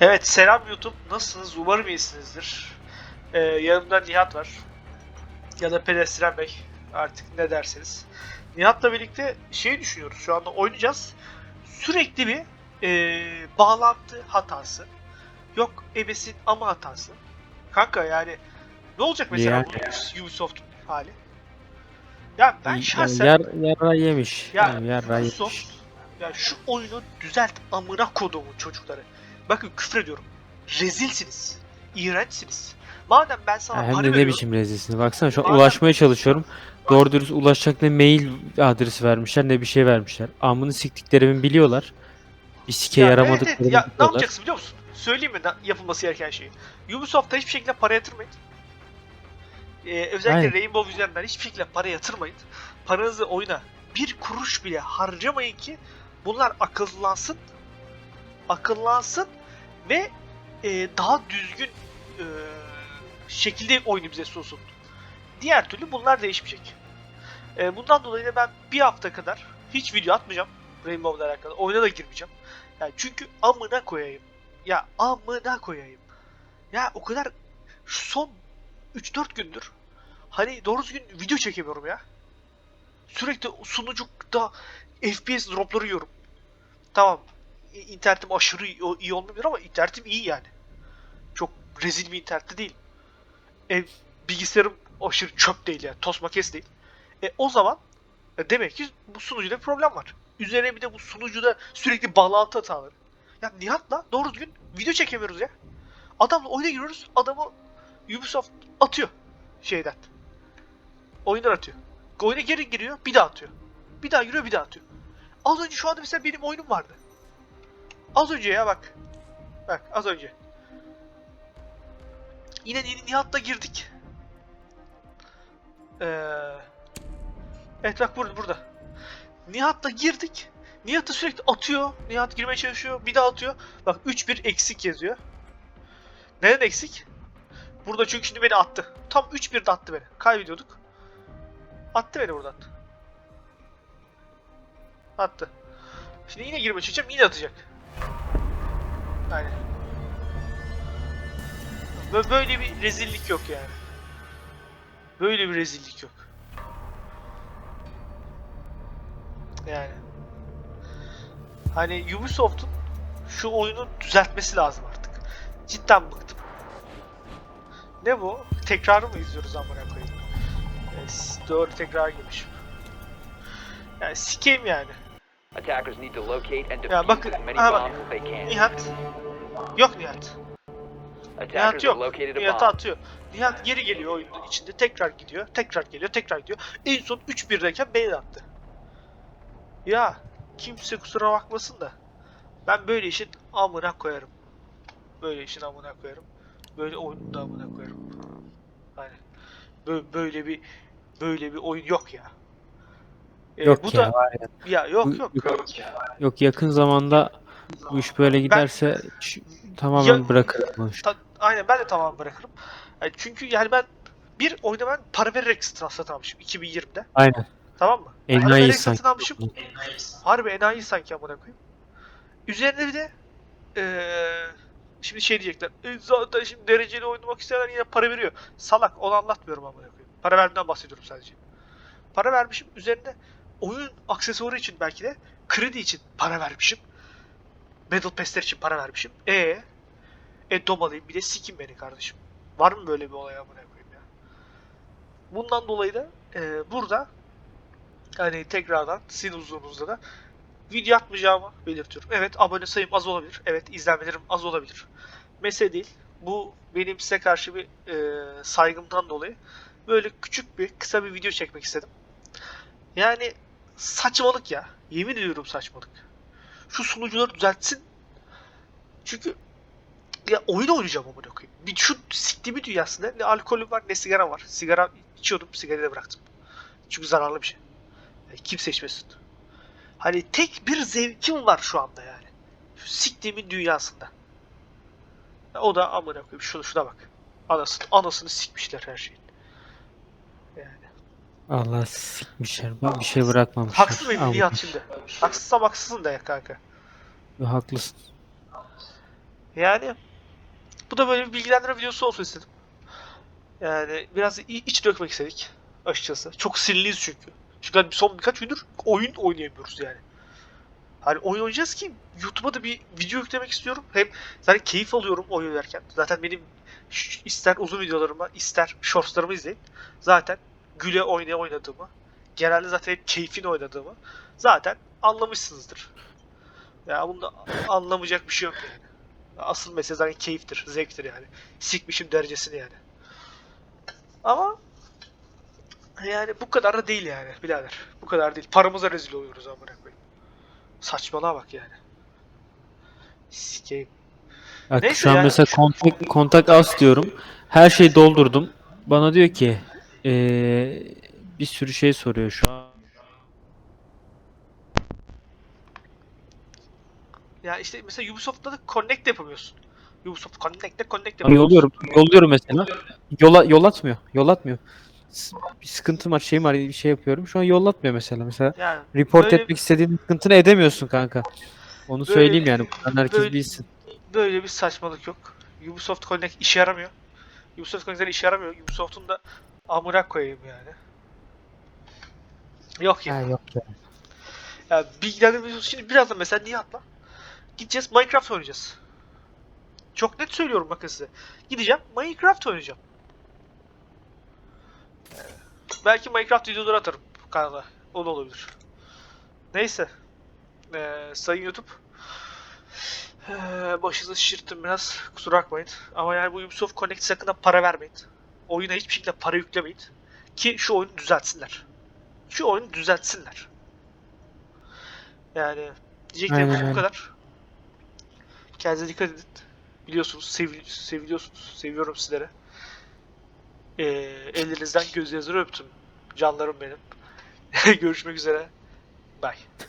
Evet selam YouTube. Nasılsınız? Umarım iyisinizdir. Ee, yanımda Nihat var. Ya da Pedestren Bey. Artık ne derseniz. Nihat'la birlikte şey düşünüyoruz. Şu anda oynayacağız. Sürekli bir ee, bağlantı hatası. Yok ebesin ama hatası. Kanka yani ne olacak mesela Yani. bunun Ubisoft hali? Ya ben şahsen Yar, yara yemiş. Ya, Yani yara Ubisoft yemiş. ya şu oyunu düzelt amına kodumun çocukları. Bakın küfür ediyorum. Rezilsiniz. İğrençsiniz. Madem ben sana hem para de ne veriyorum. biçim rezilsiniz. Baksana şu an Madem- ulaşmaya çalışıyorum. Doğru dürüst ulaşacak ne mail adresi vermişler ne bir şey vermişler. Amını siktiklerimin biliyorlar. Bir sike Ya evet, yaramadıklarını evet. Ya ne biliyorlar. yapacaksın biliyor musun? Söyleyeyim mi na- yapılması gereken şeyi. Ubisoft'ta hiçbir şekilde para yatırmayın. Ee, özellikle Aynen. Rainbow üzerinden hiçbir şekilde para yatırmayın. Paranızı oyuna bir kuruş bile harcamayın ki bunlar akıllansın. Akıllansın ve e, daha düzgün e, şekilde oyunu bize sunsun. Diğer türlü bunlar değişmeyecek. E, bundan dolayı da ben bir hafta kadar hiç video atmayacağım Rainbow'la alakalı. Oyuna da girmeyeceğim. Yani çünkü amına koyayım. Ya amına koyayım. Ya o kadar şu son 3-4 gündür hani doğru düzgün video çekemiyorum ya. Sürekli sunucukta FPS dropları yiyorum. Tamam. İnternetim aşırı iyi, olmuyor ama internetim iyi yani. Çok rezil bir internette değil. Ev bilgisayarım aşırı çöp değil yani. Toz makes değil. E o zaman e, demek ki bu sunucuda bir problem var. Üzerine bir de bu sunucuda sürekli bağlantı hataları. Ya Nihat'la doğru düzgün video çekemiyoruz ya. Adamla oyuna giriyoruz, adamı Ubisoft atıyor şeyden. Oyundan atıyor. Oyuna geri giriyor, bir daha atıyor. Bir daha giriyor, bir daha atıyor. Az önce şu anda mesela benim oyunum vardı. Az önce ya bak. Bak az önce. Yine Ni- Nihat'la girdik. Ee, evet bak burada burada. Nihat'la girdik. Nihat'ı sürekli atıyor. Nihat girmeye çalışıyor. Bir daha atıyor. Bak 3-1 eksik yazıyor. Neden eksik? Burada çünkü şimdi beni attı. Tam 3-1'de attı beni. Kaybediyorduk. Attı beni buradan. Attı. Şimdi yine girmeye çalışacağım. Yine atacak. Yani. Bö- Böyle bir rezillik yok yani. Böyle bir rezillik yok. Yani. Hani Ubisoft'un şu oyunu düzeltmesi lazım artık. Cidden bıktım. Ne bu? Tekrarı mı izliyoruz amına koyayım? E, s- doğru tekrar girmiş. Yani sikeyim yani. Attackers need to locate and defuse Ya bakın, as many aha bak. bombs as they can. Nihat. Yok Nihat. Nihat Attackers have yok. located a Nihat'ı bomb. atıyor. Nihat geri geliyor oyunun içinde. Tekrar gidiyor. Tekrar geliyor. Tekrar gidiyor. En son 3-1'deyken beni attı. Ya kimse kusura bakmasın da ben böyle işin amına koyarım. Böyle işin amına koyarım. Böyle oyunun da amına koyarım. Hani böyle, böyle bir böyle bir oyun yok ya. Ee, Yok bu ya. da var ya. ya yok Bu- yok. Yok yakın zamanda bu iş böyle giderse ş- tamamen Ya- bırakırım bu işi. Ta- aynen ben de tamam bırakırım. Yani çünkü yani ben bir oyunu ben para vererek satın almışım 2020'de. Aynen. Tamam mı? Enayi sanki. satın almışım. Harbi enayi sanki amına koyayım. Üzerine bir de eee şimdi şey diyecekler. "E, zaten şimdi dereceli oynamak isteyenler yine para veriyor. Salak onu anlatmıyorum amına koyayım. Para verdiğinden bahsediyorum sadece. Para vermişim. Üzerine oyun aksesuarı için belki de kredi için para vermişim. Battle Pass'ler için para vermişim. E e domalayayım bir de sikin beni kardeşim. Var mı böyle bir olay amına koyayım ya? Bundan dolayı da e, burada hani tekrardan sizin huzurunuzda da video atmayacağımı belirtiyorum. Evet abone sayım az olabilir. Evet izlenmelerim az olabilir. Mesele değil. Bu benim size karşı bir e, saygımdan dolayı böyle küçük bir kısa bir video çekmek istedim. Yani saçmalık ya. Yemin ediyorum saçmalık. Şu sunucuları düzeltsin. Çünkü ya oyun oynayacağım amına koyayım. Bir şu siktiğimi dünyasında ne alkolüm var ne sigara var. Sigara içiyordum, sigarayı da bıraktım. Çünkü zararlı bir şey. Yani kimse içmesin. Hani tek bir zevkim var şu anda yani. Şu siktiğimin dünyasında. Ya O da amına koyayım şuna, şuna bak. Anasını, anasını sikmişler her şeyin. Allah sikmişler. Bir bir şey bırakmamışlar. Haksız mıyım Al, Nihat şimdi? Haksızsam haksızsın da ya kanka. Haklısın. Yani bu da böyle bir bilgilendirme videosu olsun istedim. Yani biraz i- iç dökmek istedik açıkçası. Çok sinirliyiz çünkü. Çünkü hani son birkaç gündür oyun oynayamıyoruz yani. Hani oyun oynayacağız ki YouTube'a da bir video yüklemek istiyorum. Hem zaten keyif alıyorum oyun oynarken. Zaten benim ş- ister uzun videolarımı ister shortslarımı izleyin. Zaten güle oynaya oynadığımı, genelde zaten hep keyfini oynadığımı zaten anlamışsınızdır. Ya bunda anlamayacak bir şey yok yani. Asıl mesele zaten keyiftir, zevktir yani. Sikmişim derecesini yani. Ama yani bu kadar da değil yani birader. Bu kadar değil. Paramıza rezil oluyoruz amına koyayım. Saçmalığa bak yani. Sikeyim. Bak Neyse şu an yani. mesela kontak, kontak az diyorum. Her şeyi doldurdum. Bana diyor ki eee, bir sürü şey soruyor şu an. Ya işte mesela Ubisoft'ta da connect yapamıyorsun. Ubisoft connect'le connect yapamıyorsun. yolluyorum. Yolluyorum mesela. Yola, yol atmıyor. Yol atmıyor. S- Bir sıkıntım var, şeyim var, bir şey yapıyorum. Şu an yollatmıyor mesela. Mesela Yani report Böyle- etmek istediğin sıkıntını edemiyorsun kanka. Onu Böyle- söyleyeyim yani. Buradan herkes böyle- bilsin. böyle bir saçmalık yok. Ubisoft Connect işe yaramıyor. Ubisoft Connect'ler işe yaramıyor. Ubisoft'un da amına koyayım yani. Yok ya. Ha, yok ya. Ya bilgilendirme şimdi birazdan mesela niye atla? Gideceğiz Minecraft oynayacağız. Çok net söylüyorum bakın size. Gideceğim Minecraft oynayacağım. Belki Minecraft videoları atarım kanala. O da olabilir. Neyse. Ee, sayın YouTube. Ee, başınızı şişirttim biraz. Kusura bakmayın. Ama yani bu Ubisoft Connect sakın para vermeyin. Oyuna hiçbir şekilde para yüklemeyin. Ki şu oyunu düzeltsinler. Şu oyunu düzeltsinler. Yani diyeceklerim Aynen bu kadar. Kendinize dikkat edin. Biliyorsunuz, sevi seviliyorsunuz. Seviyorum sizleri. Ee, ellerinizden gözlerinizden öptüm. Canlarım benim. Görüşmek üzere. Bye.